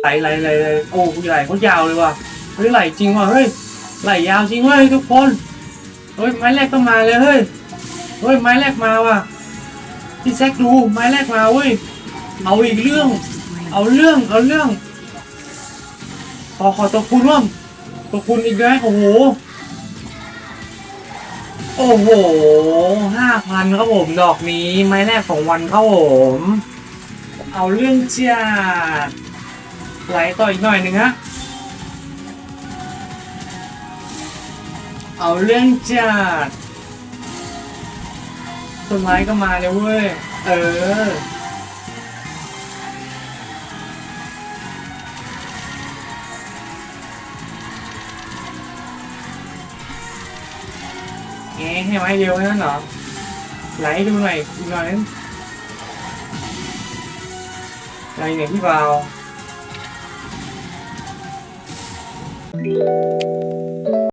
ไหลไหลไหลโอ้ไหลโคตรยาวเลยว่ะเฮ้ยไหลจริงว่ะเฮ้ยไหลยาวจริงเว้ยทุกคนเฮ้ยไม้แรกก็มาเลยเฮ้ยเฮ้ยไม้แรกมาว่ะพี่แซกดูไม้แรกมาเว้ยเอาอีกเรื่อง เอาเรื่องเอาเรื่อง ขอขอตัวคุณร่วมตัวคุณอีกแล้วโอ้โหโอ้โหห้าพันครับผมดอกนี้ไม้แรกของวันครับผม เอาเรื่องจ้าไหลต่ออีกหน่อยหนึ่งฮะ เอาเรื่องจัดต้นไม้ก็มาเลยเว้ย เออเอ๊ะให้ไม้เดียวแค่นั้นเหรอ ไหลดูหน่อยอีกหน่อยนึง ไหลเนี่ยพี่เบา